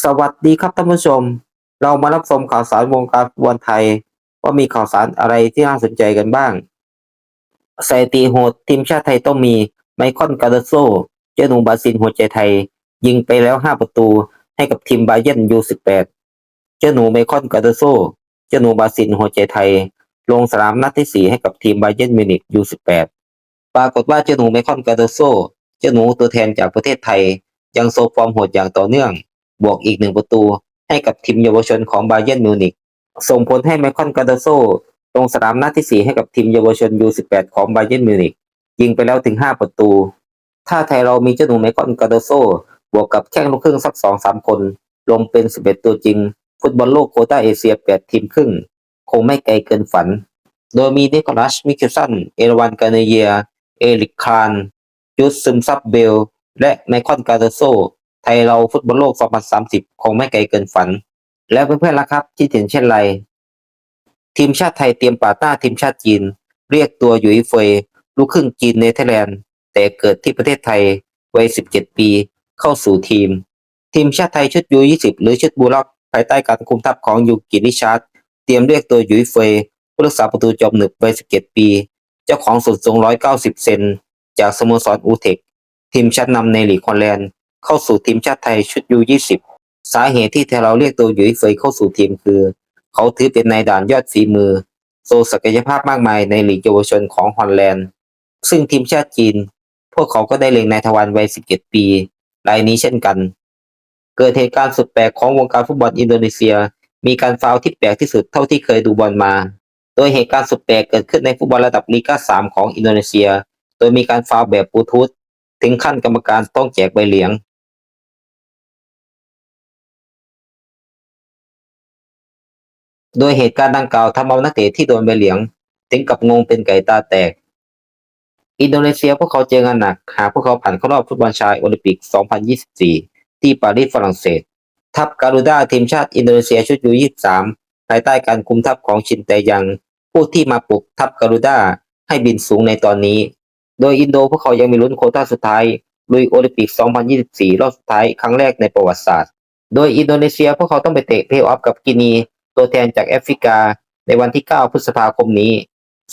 สวัสดีครับท่านผู้ชม เรามารับชมข่าวสารวงการฟุตบอลไทย ว่ามีข่าวสารอะไรที่น่าสนใจกันบ้างสถิติโหดทีมชาติไทยต้องมี ไมคอนกาเดโซ เจ้าหนูบราซิลหัวใจไทย ยิงไปแล้ว 5 ประตูให้กับทีมบาเยิร์นยู18 เจ้าหนูไมคอนกาเดโซ เจ้าหนูบราซิลหัวใจไทย ลงสนามนัดที่ 4 ให้กับทีมบาเยิร์นมิวนิกยู18 ปรากฏว่าเจ้าหนูไมคอนกาเดโซ เจ้าหนูตัวแทนจากประเทศไทย ยังโซฟอร์มโหดอย่างต่อเนื่อง บวกอีกหนึ่งประตู ให้กับทีมเยาวชนของบาเยิร์นมิวนิกส่งผลให้ไมคอนกาเดโซลงสนามนัดที่ 4 ให้กับทีมเยาวชน U18 ของบาเยิร์นมิวนิกยิงไปแล้วถึง 5 ประตู ถ้าไทยเรามีเจ้าหนูไมคอนกาเดโซบวกกับแข้งลูกครึ่งสัก 2-3 คน ลงเป็น 11 ตัวจริง ฟุตบอลโลกโคต้าเอเชีย 8 ทีมครึ่ง คงไม่ไกลเกินฝัน โดยมีนิโคลัสมิคิลสัน เอราวันกาเนเยีย เอริกคานยุสซึมซับเบล และไมคอนกาเดโซ ไทยเราฟุตบอลโลก 2030 คงไม่ไกลเกินฝัน แล้วเพื่อนๆล่ะครับที่เห็นเช่นไร ทีมชาติไทยเตรียมป่าต้าทีมชาติจีน เรียกตัวหยุยเฟยลูกครึ่งจีนเนเธอร์แลนด์ แต่เกิดที่ประเทศไทยวัย 17 ปี เข้าสู่ทีม ทีมชาติไทยชุดยู 20 หรือชุดบูล็อกภายใต้การคุมทัพของยูกิริชาร์ดเตรียมเรียกตัวหยุยเฟยผู้รักษาประตูจอมหนึบวัย 17 ปี เจ้าของส่วนสูง 190 เซนจากสโมสรอูเทคทีมชั้นนำในลีกฮอลแลนด์ เข้าสู่ทีมชาติไทยชุดยู20 สาเหตุที่เราเรียกตัวหยุยเฟยเข้าสู่ทีมคือ เขาถือเป็นนายด่านยอดฝีมือ โซศักยภาพมากมายในหลีกเยาวชนของฮอลแลนด์ ซึ่งทีมชาติจีน พวกเขาก็ได้เล็งนายทวารวัย 17 ปีรายนี้เช่นกัน เกิดเหตุการณ์สุดแปลกของวงการฟุตบอลอินโดนีเซีย มีการฟาวที่แปลกที่สุดเท่าที่เคยดูบอลมา โดยเหตุการณ์สุดแปลกเกิดขึ้นในฟุตบอลระดับลีกา3ของอินโดนีเซีย โดยมีการฟาวแบบบลูทูธถึงขั้นกรรมการต้องแจกใบเหลือง โดยเหตุการณ์ดังกล่าวทำเอานักเตะที่โดนใบเหลือง ถึงกับงงเป็นไก่ตาแตก อินโดนีเซียพวกเขาเจองานหนัก หากพวกเขาผ่านเข้ารอบฟุตบอลชายโอลิมปิก 2024 ที่ปารีสฝรั่งเศส ทัพการูด้าทีมชาติอินโดนีเซียชุดยู 23 ภายใต้การคุมทัพของชินแตยัง ผู้ที่มาปลุกทัพการูด้าให้บินสูงในตอนนี้ โดยอินโดพวกเขายังมีลุ้นโคต้าสุดท้ายลุยโอลิมปิก 2024 รอบสุดท้ายครั้งแรกในประวัติศาสตร์ โดยอินโดนีเซียพวกเขาต้องไปเตะเพลย์ออฟกับกินี ตัวแทนจากแอฟริกาในวันที่ 9 พฤษภาคมนี้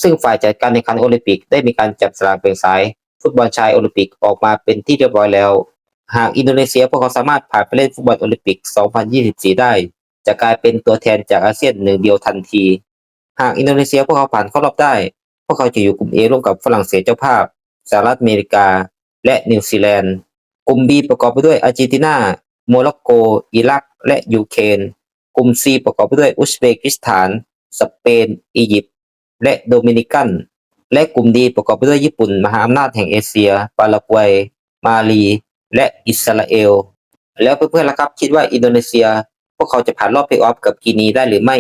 ซึ่งฝ่ายจัดการแข่งขันโอลิมปิกได้มีการจับสลากแบ่งสาย ฟุตบอลชายโอลิมปิกออกมาเป็นที่เรียบร้อยแล้ว หากอินโดนีเซียพวกเขาสามารถผ่านไปเล่นฟุตบอลโอลิมปิก 2024 ได้ จะกลายเป็นตัวแทนจากอาเซียนหนึ่งเดียวทันที หากอินโดนีเซียพวกเขาผ่านเข้ารอบได้ พวกเขาจะอยู่กลุ่ม A ร่วมกับฝรั่งเศสเจ้าภาพสหรัฐอเมริกา และนิวซีแลนด์ กลุ่ม B ประกอบไปด้วยอาร์เจนตินา โมร็อกโก อิรัก และยูเครน ลุ่ม C ประกอบไปด้วยอุซเบกิสถาน สเปน อียิปต์ และโดมินิกัน และกลุ่ม D ประกอบไปด้วยญี่ปุ่น มหาอำนาจแห่งเอเชีย ปารากวัย มาลี และอิสราเอล แล้วเพื่อนๆล่ะครับ คิดว่าอินโดนีเซีย พวกเขาจะผ่านรอบเพลย์ออฟกับกินีได้หรือไม่